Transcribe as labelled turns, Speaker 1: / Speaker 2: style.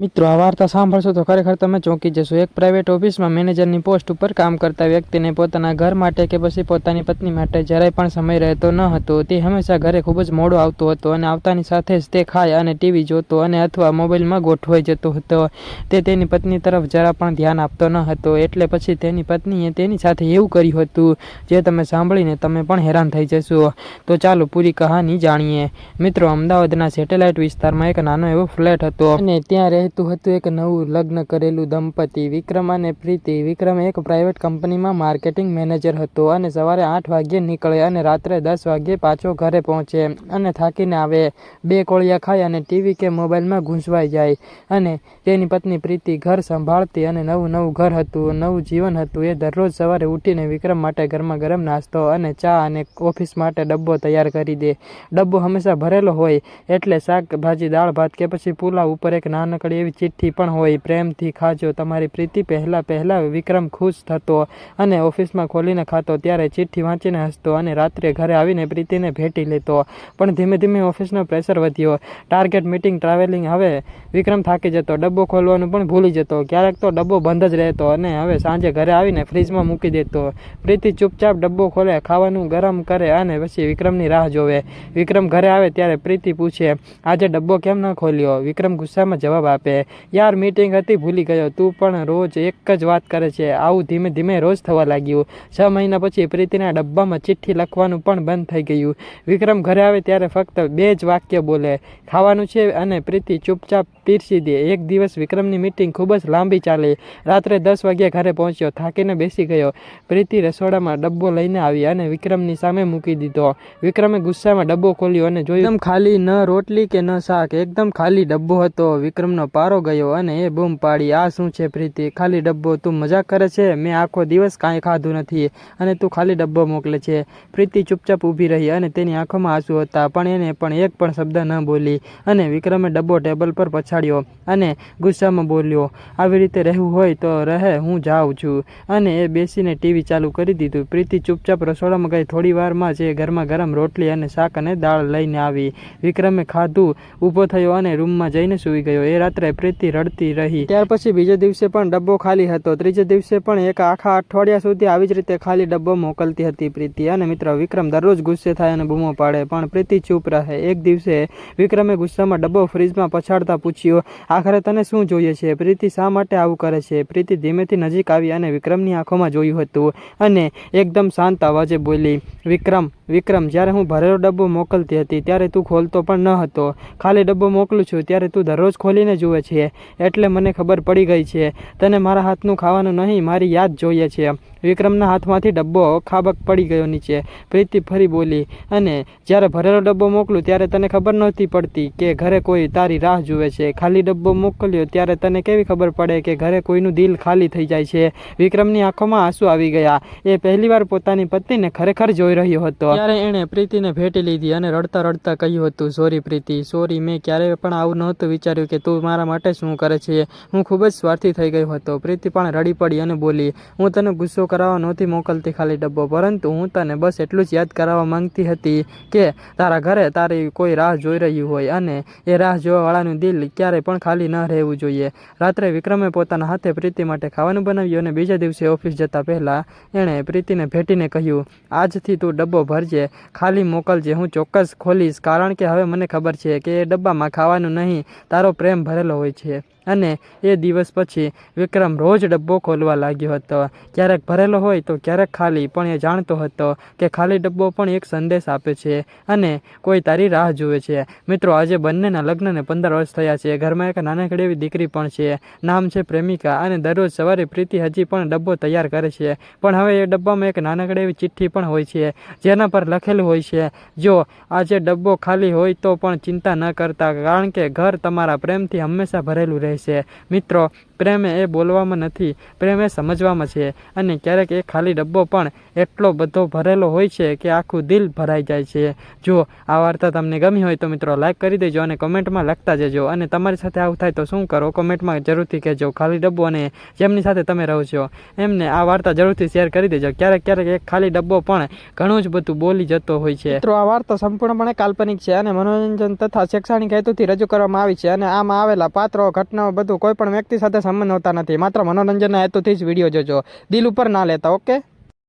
Speaker 1: મિત્રો, આ વાર્તા સાંભળશો તો ખરેખર તમે ચોંકી જશો. એક પ્રાઇવેટ ઓફિસમાં મેનેજરની પોસ્ટ ઉપર કામ કરતા વ્યક્તિને પોતાના ઘર માટે કે પછી પોતાની પત્ની માટે જરાય પણ સમય રહેતો ન હતો. તે હંમેશા ઘરે ખૂબ જ મોડો આવતો હતો અને આવતાની સાથે જ તે ખાય અને ટીવી જોતો અને અથવા મોબાઈલમાં ગોઠવાઈ જતો હતો. તે તેની પત્ની તરફ જરા પણ ધ્યાન આપતો ન હતો. એટલે પછી તેની પત્નીએ તેની સાથે એવું કર્યું હતું, જે તમે સાંભળીને તમે પણ હેરાન થઈ જશો. તો ચાલો પૂરી કહાની જાણીએ. મિત્રો, અમદાવાદના સેટેલાઇટ વિસ્તારમાં એક નાનો એવો ફ્લેટ હતો અને ત્યાં રહેતું હતું એક નવું લગ્ન કરેલું દંપતી વિક્રમ અને પ્રીતિ. વિક્રમ એક પ્રાઇવેટ કંપનીમાં માર્કેટિંગ મેનેજર હતો અને સવારે આઠ વાગ્યે નીકળે અને રાત્રે દસ વાગ્યે પાછો ઘરે પહોંચે અને થાકીને આવે. બે કોળિયા ખાય અને ટીવી કે મોબાઈલમાં ગૂંચવાઈ જાય અને તેની પત્ની પ્રીતિ ઘર સંભાળતી અને નવું નવું ઘર હતું. નવું જીવન હતું. એ દરરોજ સવારે ઉઠીને વિક્રમ માટે ગરમા ગરમ નાસ્તો અને ચા અને ઓફિસ માટે ડબ્બો તૈયાર કરી દે. ડબ્બો હંમેશા ભરેલો હોય એટલે શાકભાજી દાળ ભાત કે પછી પુલાવ ઉપર એક નાનકડી એવી ચિઠ્ઠી પણ હોય પ્રેમથી ખાજો. તમારી પ્રીતિ પહેલાં પહેલાં વિક્રમ ખુશ થતો અને ઓફિસમાં ખોલીને ખાતો, ત્યારે ચિઠ્ઠી વાંચીને હસતો અને રાત્રે ઘરે આવીને પ્રીતિને ભેટી લેતો. પણ ધીમે ધીમે ઓફિસનો પ્રેશર વધ્યો. ટાર્ગેટ મિટિંગ ટ્રાવેલિંગ હવે વિક્રમ થાકી જતો. ડબ્બો ખોલવાનું પણ ભૂલી જતો. ક્યારેક તો ડબ્બો બંધ જ રહેતો અને હવે સાંજે ઘરે આવીને ફ્રીજમાં મૂકી દેતો. પ્રીતિ ચૂપચાપ ડબ્બો ખોલે, ખાવાનું ગરમ કરે અને પછી વિક્રમની રાહ જોવે. વિક્રમ ઘરે આવે ત્યારે પ્રીતિ પૂછે, આજે ડબ્બો કેમ ન ખોલ્યો? વિક્રમ ગુસ્સામાં જવાબ આપે યાર મીટિંગ હતી, ભૂલી ગયો. તું પણ રોજ એક જ વાત કરે છે. આવું ધીમે ધીમે રોજ થવા લાગ્યું. છ મહિના પછી પ્રીતિના ડબ્બામાં ચિઠ્ઠી લખવાનું પણ બંધ થઈ ગયું. વિક્રમ ઘરે આવે ત્યારે ફક્ત બે જ વાક્ય બોલે. ખાવાનું છે અને પ્રીતિ ચૂપચાપ પીરસી દે. એક દિવસ વિક્રમની મીટિંગ ખૂબ જ લાંબી ચાલી. રાત્રે દસ વાગ્યા ઘરે પહોંચ્યો. થાકીને બેસી ગયો. પ્રીતિ રસોડામાં ડબ્બો લઈને આવી અને વિક્રમની સામે મૂકી દીધો. વિક્રમે ગુસ્સામાં ડબ્બો ખોલ્યો અને જોયું એકદમ ખાલી ન રોટલી કે ન શાક. એકદમ ખાલી ડબ્બો હતો વિક્રમનો પારો ગયો અને એ બૂમ પાડી, આ શું છે પ્રીતિ? ખાલી ડબ્બો? તું મજાક કરે છે? મેં આખો દિવસ કાંઈ ખાધું નથી અને તું ખાલી ડબ્બો મોકલે છે. પ્રીતિ ચૂપચાપ ઊભી રહી અને તેની આંખોમાં આંસુ હતા, પણ એને પણ એક પણ શબ્દ ન બોલી અને વિક્રમે ડબ્બો ટેબલ પર પછાડ્યો અને ગુસ્સામાં બોલ્યો, આવી રીતે રહેવું હોય તો રહે, હું જાઉં છું. અને એ બેસીને ટીવી ચાલુ કરી દીધું. પ્રીતિ ચૂપચાપ રસોડામાં ગઈ. થોડી વારમાં જ એ ઘરમાં ગરમ રોટલી અને શાક અને દાળ લઈને આવી. વિક્રમે ખાધું, ઊભો થયો અને રૂમમાં જઈને સૂઈ ગયો. એ રાત્રે પ્રીતિ રડતી રહી. ત્યાર પછી બીજે દિવસે પણ ડબ્બો ખાલી હતો. ત્રીજે દિવસે પણ એક આખા અઠવાડિયા સુધી આવી જ રીતે ખાલી ડબ્બો મોકલતી હતી પ્રીતિ. અને મિત્ર, વિક્રમ દરરોજ ગુસ્સે થાય અને બૂમો પાડે, પણ પ્રીતિ ચૂપ રહે. એક દિવસે વિક્રમે ગુસ્સામાં ડબ્બો ફ્રીજમાં પછાડતા પૂછ્યો, આખરે તને શું જોઈએ છે પ્રીતિ શા માટે આવું કરે છે પ્રીતિ ધીમેથી નજીક આવી અને વિક્રમની આંખોમાં જોયું હતું અને એકદમ શાંત અવાજે બોલી, વિક્રમ વિક્રમ, જ્યારે હું ભરેલો ડબ્બો મોકલતી હતી, ત્યારે તું ખોલતો પણ ન હતો. ખાલી ડબ્બો મોકલું છું, ત્યારે તું દરરોજ ખોલીને જુએ છે. એટલે મને ખબર પડી ગઈ છે. તને મારા હાથનું ખાવાનું નહીં, મારી યાદ જોઈએ છે. વિક્રમના હાથમાંથી ડબ્બો ખાબક પડી ગયો નીચે. પ્રીતિ ફરી બોલી, અને જ્યારે ભરેલો ડબ્બો મોકલું ત્યારે તને ખબર નહોતી પડતી કે ઘરે કોઈ તારી રાહ જુએ છે. ખાલી ડબ્બો મોકલ્યો ત્યારે તને કેવી ખબર પડે કે ઘરે કોઈનું દિલ ખાલી થઈ જાય છે. વિક્રમની આંખોમાં આંસુ આવી ગયા. એ પહેલીવાર પોતાની પત્નીને ખરેખર જોઈ રહ્યો હતો. ત્યારે એણે પ્રીતિને ભેટી લીધી અને રડતા રડતા કહ્યું હતું, સોરી પ્રીતિ, સોરી, મેં ક્યારેય પણ આવું નહોતું વિચાર્યું કે તું મારા માટે શું કરે છે. હું ખૂબ જ સ્વાર્થી થઈ ગયો હતો. પ્રીતિ પણ રડી પડી અને બોલી, હું તને ગુસ્સો કરાવવા નહોતી મોકલતી ખાલી ડબ્બો. પરંતુ હું તને બસ એટલું જ યાદ કરાવવા માંગતી હતી કે તારા ઘરે તારી કોઈ રાહ જોઈ રહ્યું હોય અને એ રાહ જોવાવાળાનું દિલ ક્યારેય પણ ખાલી ન રહેવું જોઈએ. રાત્રે વિક્રમે પોતાના હાથે પ્રીતિ માટે ખાવાનું બનાવ્યું અને બીજા દિવસે ઓફિસ જતા પહેલાં એણે પ્રીતિને ભેટીને કહ્યું, આજથી તું ડબ્બો ભરજે, ખાલી મોકલજે, હું ચોક્કસ ખોલીશ. કારણ કે હવે મને ખબર છે કે એ ડબ્બામાં ખાવાનું નહીં, તારો પ્રેમ ભરેલો હોય છે. અને એ દિવસ પછી વિક્રમ રોજ ડબ્બો ખોલવા લાગ્યો હતો. ક્યારેક ભરેલો હોય તો ક્યારેક ખાલી, પણ એ જાણતો હતો કે ખાલી ડબ્બો પણ એક સંદેશ આપે છે અને કોઈ તારી રાહ જુએ છે. મિત્રો, આજે બંનેના લગ્નને પંદર વર્ષ થયા છે. ઘરમાં એક નાનકડી એવી દીકરી પણ છે. નામ છે પ્રેમિકા અને દરરોજ સવારે પ્રીતિ હજી પણ ડબ્બો તૈયાર કરે છે. પણ હવે એ ડબ્બામાં એક નાનકડી એવી ચિઠ્ઠી પણ હોય છે, જેના પર લખેલું હોય છે, જો આજે ડબ્બો ખાલી હોય તો પણ ચિંતા ન કરતા, કારણ કે ઘર તમારા પ્રેમથી હંમેશા ભરેલું રહેશે મિત્રો પ્રેમ એ બોલવામાં નથી, પ્રેમ એ સમજવામાં છે. અને ક્યારેક એ ખાલી ડબ્બો પણ એટલો બધો ભરેલો હોય છે કે આખું દિલ ભરાઈ જાય છે. જો આ વાર્તા તમને ગમી હોય તો મિત્રો લાઈક કરી દેજો અને કમેન્ટમાં લખતા જજો. અને તમારી સાથે આવું થાય તો શું કરો? કમેન્ટમાં જરૂરથી કહેજો. ખાલી ડબ્બો અને જેમની સાથે તમે રહો છો, એમને આ વાર્તા જરૂરથી શેર કરી દેજો. ક્યારેક ક્યારેક એક ખાલી ડબ્બો પણ ઘણું જ બધું બોલી જતો હોય છે. મિત્રો, આ વાર્તા સંપૂર્ણપણે કાલ્પનિક છે અને મનોરંજન તથા શૈક્ષણિક હેતુથી રજૂ કરવામાં આવી છે. અને આમાં આવેલા પાત્રો, ઘટનાઓ, બધું કોઈ પણ વ્યક્તિ સાથે સંબંધ હોતા નથી. માત્ર મનોરંજનના હેતુથી જ વીડિયો જોજો. દિલ ઉપર ના લેતા ઓકે?